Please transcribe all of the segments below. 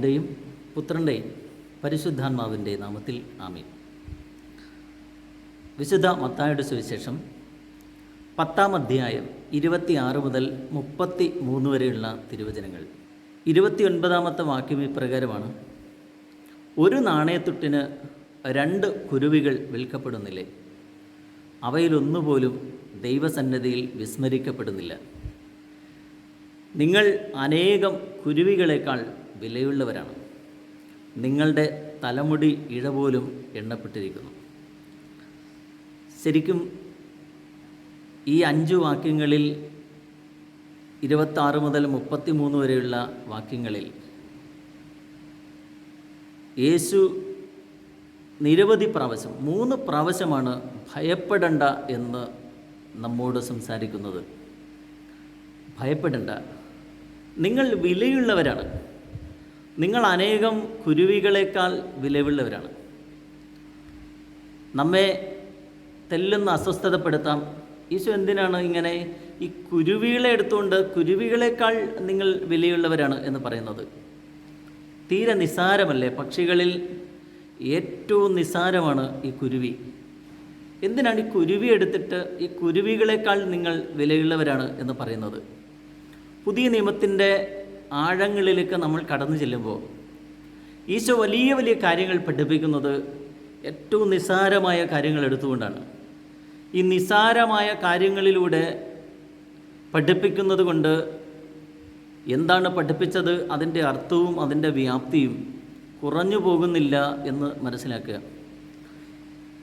പിതാവിന്റെയും പുത്രന്റെയും പരിശുദ്ധാത്മാവിന്റെ നാമത്തിൽ ആമീൻ. വിശുദ്ധ മത്തായുടെ സുവിശേഷം പത്താം അധ്യായം ഇരുപത്തിയാറ് മുതൽ മുപ്പത്തി മൂന്ന് വരെയുള്ള തിരുവചനങ്ങൾ. ഇരുപത്തിയൊൻപതാമത്തെ വാക്യം ഇപ്രകാരമാണ് ഒരു നാണയത്തുട്ടിന് രണ്ട് കുരുവികൾ വിൽക്കപ്പെടുന്നില്ലേ? അവയിലൊന്നുപോലും ദൈവസന്നദ്ധിയിൽ വിസ്മരിക്കപ്പെടുന്നില്ല. നിങ്ങൾ അനേകം കുരുവികളെക്കാൾ വിലയുള്ളവരാണ്. നിങ്ങളുടെ തലമുടി ഇഴ പോലും എണ്ണപ്പെട്ടിരിക്കുന്നു. ശരിക്കും ഈ അഞ്ച് വാക്യങ്ങളിൽ ഇരുപത്താറ് മുതൽ മുപ്പത്തി മൂന്ന് വരെയുള്ള വാക്യങ്ങളിൽ യേശു നിരവധി പ്രാവശ്യം മൂന്ന് പ്രാവശ്യമാണ് ഭയപ്പെടണ്ട എന്ന് നമ്മോട് സംസാരിക്കുന്നത്. ഭയപ്പെടണ്ട. നിങ്ങൾ വിലയുള്ളവരാണ്. നിങ്ങൾ അനേകം കുരുവികളെക്കാൾ വിലവുള്ളവരാണ്. നമ്മെ തെല്ലുന്ന അസ്വസ്ഥതപ്പെടുത്താം. ഈശോ എന്തിനാണ് ഇങ്ങനെ ഈ കുരുവികളെ എടുത്തുകൊണ്ട് കുരുവികളെക്കാൾ നിങ്ങൾ വിലയുള്ളവരാണ് എന്ന് പറയുന്നത്? തീരെ നിസ്സാരമല്ലേ? പക്ഷികളിൽ ഏറ്റവും നിസ്സാരമാണ് ഈ കുരുവി. എന്തിനാണ് ഈ കുരുവി എടുത്തിട്ട് ഈ കുരുവികളെക്കാൾ നിങ്ങൾ വിലയുള്ളവരാണ് എന്ന് പറയുന്നത്? പുതിയ നിയമത്തിന്റെ ആഴങ്ങളിലേക്ക് നമ്മൾ കടന്നു ചെല്ലുമ്പോൾ ഈശോ വലിയ വലിയ കാര്യങ്ങൾ പഠിപ്പിക്കുന്നത് ഏറ്റവും നിസ്സാരമായ കാര്യങ്ങൾ എടുത്തുകൊണ്ടാണ്. ഈ നിസ്സാരമായ കാര്യങ്ങളിലൂടെ പഠിപ്പിക്കുന്നത് കൊണ്ട് എന്താണ് പഠിപ്പിച്ചത് അതിന്റെ അർത്ഥവും അതിന്റെ വ്യാപ്തിയും കുറഞ്ഞു പോകുന്നില്ല എന്ന് മനസ്സിലാക്കുക.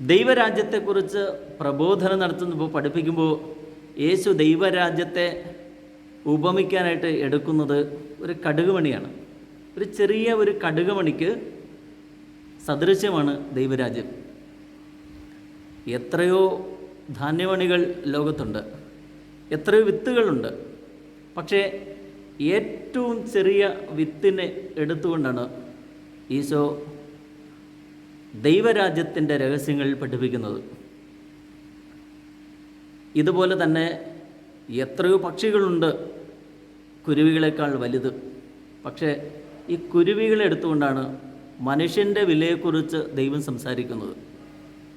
ദൈവരാജ്യത്തെക്കുറിച്ച് പ്രബോധനം നടത്തുമ്പോൾ പഠിപ്പിക്കുമ്പോൾ യേശു ദൈവരാജ്യത്തെ ഉപമിക്കാനായിട്ട് എടുക്കുന്നത് ഒരു കടുകുമണിയാണ്. ഒരു ചെറിയ ഒരു കടുകുമണിക്ക് സദൃശ്യമാണ് ദൈവരാജ്യം. എത്രയോ ധാന്യമണികൾ ലോകത്തുണ്ട്. എത്രയോ വിത്തുകളുണ്ട്. പക്ഷേ ഏറ്റവും ചെറിയ വിത്തിനെ എടുത്തുകൊണ്ടാണ് ഈശോ ദൈവരാജ്യത്തിന്റെ രഹസ്യങ്ങൾ പഠിപ്പിക്കുന്നത്. ഇതുപോലെ തന്നെ എത്രയോ പക്ഷികളുണ്ട്. കുരുവികളെക്കാൾ വലുത്. പക്ഷേ ഈ കുരുവികളെ എടുത്തുകൊണ്ടാണ് മനുഷ്യന്റെ വിലയെക്കുറിച്ച് ദൈവം സംസാരിക്കുന്നത്.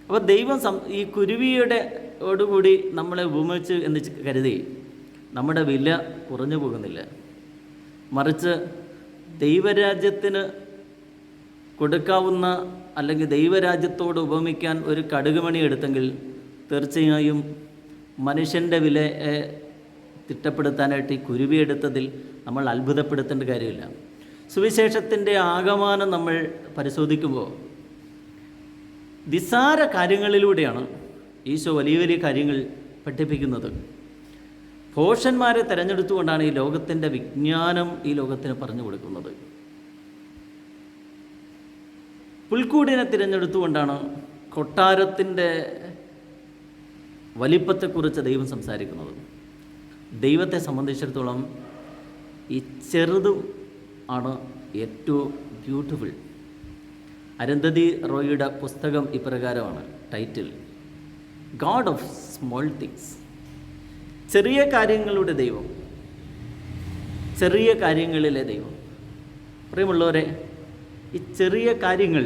അപ്പോൾ ദൈവം സം ഈ കുരുവിയുടെ ഓടുകൂടി നമ്മളെ ഉപമിച്ച് എന്ന് കരുതി നമ്മുടെ വില കുറഞ്ഞു പോകുന്നില്ല. മറിച്ച് ദൈവരാജ്യത്തിന് കൊടുക്കാവുന്ന അല്ലെങ്കിൽ ദൈവരാജ്യത്തോട് ഉപമിക്കാൻ ഒരു കടുകുമണി എടുത്തെങ്കിൽ തീർച്ചയായും മനുഷ്യന്റെ വിലയെ തിട്ടപ്പെടുത്താനായിട്ട് ഈ കുരുവി എടുത്തതിൽ നമ്മൾ അത്ഭുതപ്പെടുത്തേണ്ട കാര്യമില്ല. സുവിശേഷത്തിന്റെ ആകമാനം നമ്മൾ പരിശോധിക്കുമ്പോൾ നിസ്സാര കാര്യങ്ങളിലൂടെയാണ് ഈശോ വലിയ വലിയ കാര്യങ്ങൾ പഠിപ്പിക്കുന്നത്. ഭോഷന്മാരെ തിരഞ്ഞെടുത്തുകൊണ്ടാണ് ഈ ലോകത്തിന്റെ വിജ്ഞാനം ഈ ലോകത്തിന് പറഞ്ഞു കൊടുക്കുന്നത്. പുൽക്കൂടിനെ തിരഞ്ഞെടുത്തുകൊണ്ടാണ് കൊട്ടാരത്തിന്റെ വലിപ്പത്തെക്കുറിച്ച് ദൈവം സംസാരിക്കുന്നത്. ദൈവത്തെ സംബന്ധിച്ചിടത്തോളം ഈ ചെറുതും ആണ് ഏറ്റവും ബ്യൂട്ടിഫുൾ അരുന്ധതി റോയിയുടെ പുസ്തകം ഇപ്രകാരമാണ് title god of small things ചെറിയ കാര്യങ്ങളുടെ ദൈവം ചെറിയ കാര്യങ്ങളിലെ ദൈവം. പ്രിയമുള്ളവരെ ഈ ചെറിയ കാര്യങ്ങൾ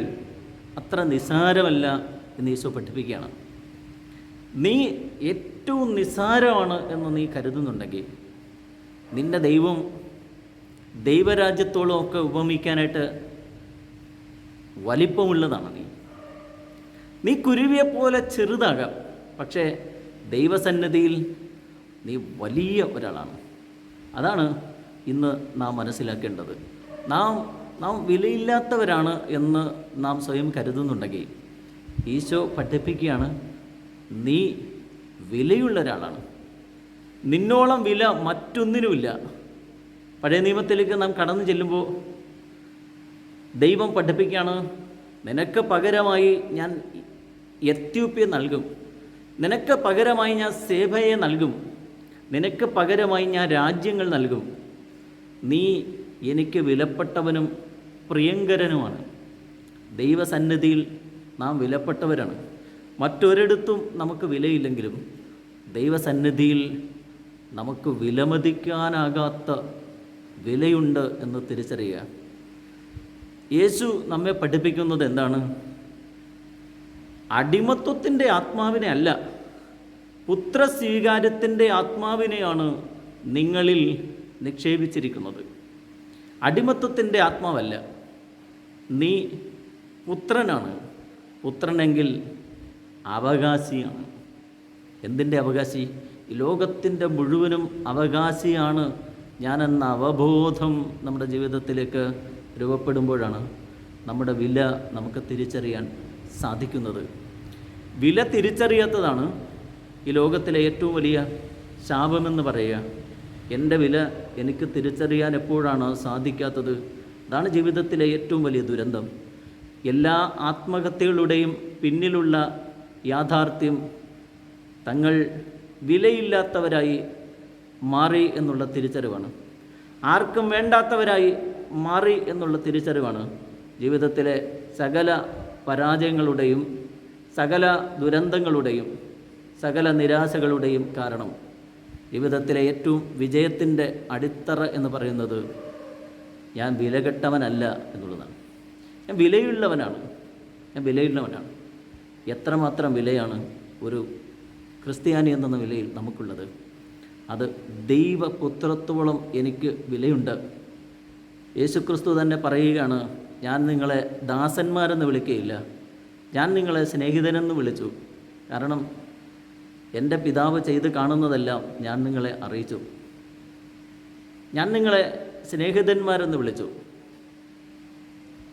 അത്ര നിസ്സാരമല്ല എന്ന് ഈശോ പഠിപ്പിക്കുകയാണ്. നീ ഏറ്റവും നിസ്സാരമാണ് എന്ന് നീ കരുതുന്നുണ്ടെങ്കിൽ നിന്റെ ദൈവം ദൈവരാജ്യത്തോളം ഒക്കെ ഉപമിക്കാനായിട്ട് വലിപ്പമുള്ളതാണ് നീ. നീ കുരുവിയെ പോലെ ചെറുതാകാം പക്ഷേ ദൈവസന്നദ്ധിയിൽ നീ വലിയ ഒരാളാണ്. അതാണ് ഇന്ന് നാം മനസ്സിലാക്കേണ്ടത്. നാം നാം വിലയില്ലാത്തവരാണ് എന്ന് നാം സ്വയം കരുതുന്നുണ്ടെങ്കിൽ ഈശോ പഠിപ്പിക്കുകയാണ് നീ വിലയുള്ള ഒരാളാണ്. നിന്നോളം വില മറ്റൊന്നിനുമില്ല. പഴയ നിയമത്തിലേക്ക് നാം കടന്നു ചെല്ലുമ്പോൾ ദൈവം പഠിപ്പിക്കുകയാണ് നിനക്ക് പകരമായി ഞാൻ എത്യൂപ്യെ നൽകും. നിനക്ക് പകരമായി ഞാൻ സേവയെ നൽകും. നിനക്ക് പകരമായി ഞാൻ രാജ്യങ്ങൾ നൽകും. നീ എനിക്ക് വിലപ്പെട്ടവനും പ്രിയങ്കരനുമാണ്. ദൈവസന്നിധിയിൽ നാം വിലപ്പെട്ടവരാണ്. മറ്റൊരിടത്തും നമുക്ക് വിലയില്ലെങ്കിലും ദൈവസന്നിധിയിൽ നമുക്ക് വിലമതിക്കാനാകാത്ത വിലയുണ്ട് എന്ന് തിരിച്ചറിയുക. യേശു നമ്മെ പഠിപ്പിക്കുന്നത് എന്താണ്? അടിമത്വത്തിന്റെ ആത്മാവിനെ അല്ല പുത്രസ്വീകാര്യത്തിന്റെ ആത്മാവിനെയാണ് നിങ്ങളിൽ നിക്ഷേപിച്ചിരിക്കുന്നത്. അടിമത്വത്തിന്റെ ആത്മാവല്ല നീ പുത്രനാണ്. പുത്രനെങ്കിൽ അവകാശിയാണ്. എന്തിന്റെ അവകാശി? ലോകത്തിന്റെ മുഴുവനും അവകാശിയാണ്. ഞാനെന്ന അവബോധം നമ്മുടെ ജീവിതത്തിലേക്ക് രൂപപ്പെടുമ്പോഴാണ് നമ്മുടെ വില നമുക്ക് തിരിച്ചറിയാൻ സാധിക്കുന്നത്. വില തിരിച്ചറിയാത്തതാണ് ഈ ലോകത്തിലെ ഏറ്റവും വലിയ ശാപമെന്ന് പറയുക. എന്റെ വില എനിക്ക് തിരിച്ചറിയാൻ എപ്പോഴാണ് സാധിക്കാത്തത്? അതാണ് ജീവിതത്തിലെ ഏറ്റവും വലിയ ദുരന്തം. എല്ലാ ആത്മഹത്യകളുടെയും പിന്നിലുള്ള യാഥാർത്ഥ്യം തങ്ങൾ വിലയില്ലാത്തവരായി മാറി എന്നുള്ള തിരിച്ചറിവാണ്. ആർക്കും വേണ്ടാത്തവരായി മാറി എന്നുള്ള തിരിച്ചറിവാണ് ജീവിതത്തിലെ സകല പരാജയങ്ങളുടെയും സകല ദുരന്തങ്ങളുടെയും സകല നിരാശകളുടെയും കാരണം. ജീവിതത്തിലെ ഏറ്റവും വിജയത്തിന്റെ അടിത്തറ എന്ന് പറയുന്നത് ഞാൻ വിലകെട്ടവനല്ല എന്നുള്ളതാണ്. ഞാൻ വിലയുള്ളവനാണ്. ഞാൻ വിലയുള്ളവനാണ്. എത്രമാത്രം വിലയാണ് ഒരു ക്രിസ്ത്യാനി എന്ന നിലയിൽ നമുക്കുള്ളത്? അത് ദൈവപുത്രത്തോളം എനിക്ക് വിലയുണ്ട്. യേശുക്രിസ്തു തന്നെ പറയുകയാണ് ഞാൻ നിങ്ങളെ ദാസന്മാരെന്ന് വിളിക്കുകയില്ല ഞാൻ നിങ്ങളെ സ്നേഹിതനെന്ന് വിളിച്ചു. കാരണം എന്റെ പിതാവ് ചെയ്ത് കാണുന്നതെല്ലാം ഞാൻ നിങ്ങളെ അറിയിച്ചു. ഞാൻ നിങ്ങളെ സ്നേഹിതന്മാരെന്ന് വിളിച്ചു.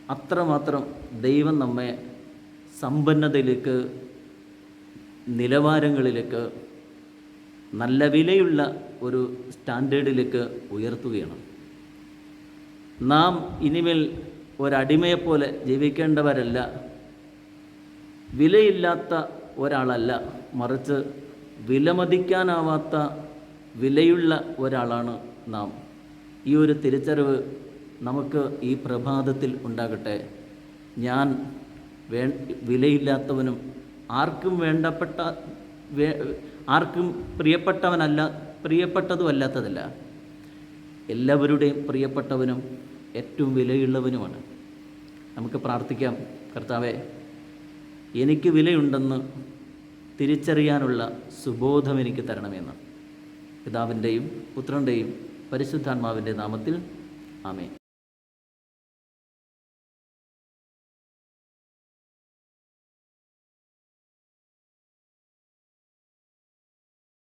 അത്രമാത്രം ദൈവം നമ്മെ സമ്പന്നതയിലേക്ക് നിലവാരങ്ങളിലേക്ക് നല്ല വിലയുള്ള ഒരു സ്റ്റാൻഡേർഡിലേക്ക് ഉയർത്തുകയാണ്. നാം ഇനിമേൽ ഒരടിമയെപ്പോലെ ജീവിക്കേണ്ടവരല്ല. വിലയില്ലാത്ത ഒരാളല്ല മറിച്ച് വിലമതിക്കാനാവാത്ത വിലയുള്ള ഒരാളാണ് നാം. ഈ ഒരു തിരിച്ചറിവ് നമുക്ക് ഈ പ്രഭാതത്തിൽ ഉണ്ടാകട്ടെ. ഞാൻ വേ വിലയില്ലാത്തവനും ആർക്കും വേണ്ടപ്പെട്ട ആർക്കും പ്രിയപ്പെട്ടവനല്ല പ്രിയപ്പെട്ടതും അല്ലാത്തതല്ല. എല്ലാവരുടെയും പ്രിയപ്പെട്ടവനും ഏറ്റവും വിലയുള്ളവനുമാണ്. നമുക്ക് പ്രാർത്ഥിക്കാം കർത്താവെ എനിക്ക് വിലയുണ്ടെന്ന് തിരിച്ചറിയാനുള്ള സുബോധം എനിക്ക് തരണമെന്ന്. പിതാവിന്റെയും പുത്രന്റെയും പരിശുദ്ധാത്മാവിന്റെ നാമത്തിൽ ആമേ